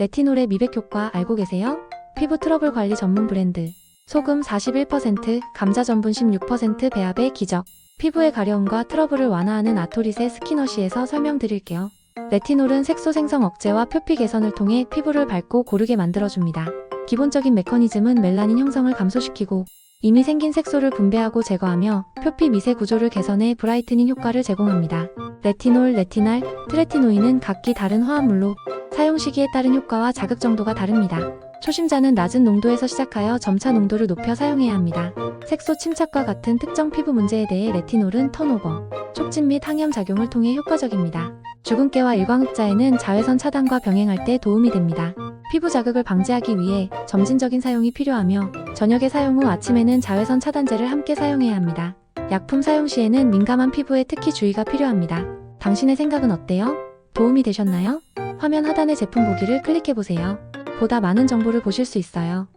레티놀의 미백 효과 알고 계세요? 피부 트러블 관리 전문 브랜드. 소금 41%, 감자 전분 16% 배합의 기적. 피부의 가려움과 트러블을 완화하는 아토리세 스키너시에서 설명드릴게요. 레티놀은 색소 생성 억제와 표피 개선을 통해 피부를 밝고 고르게 만들어줍니다. 기본적인 메커니즘은 멜라닌 형성을 감소시키고 이미 생긴 색소를 분배하고 제거하며 표피 미세 구조를 개선해 브라이트닝 효과를 제공합니다. 레티놀, 레티날, 트레티노인은 각기 다른 화합물로 사용 시기에 따른 효과와 자극 정도가 다릅니다. 초심자는 낮은 농도에서 시작하여 점차 농도를 높여 사용해야 합니다. 색소 침착과 같은 특정 피부 문제에 대해 레티놀은 턴오버, 촉진 및 항염 작용을 통해 효과적입니다. 주근깨와 일광흑자에는 자외선 차단과 병행할 때 도움이 됩니다. 피부 자극을 방지하기 위해 점진적인 사용이 필요하며 저녁에 사용 후 아침에는 자외선 차단제를 함께 사용해야 합니다. 약품 사용 시에는 민감한 피부에 특히 주의가 필요합니다. 당신의 생각은 어때요? 도움이 되셨나요? 화면 하단의 제품 보기를 클릭해보세요. 보다 많은 정보를 보실 수 있어요.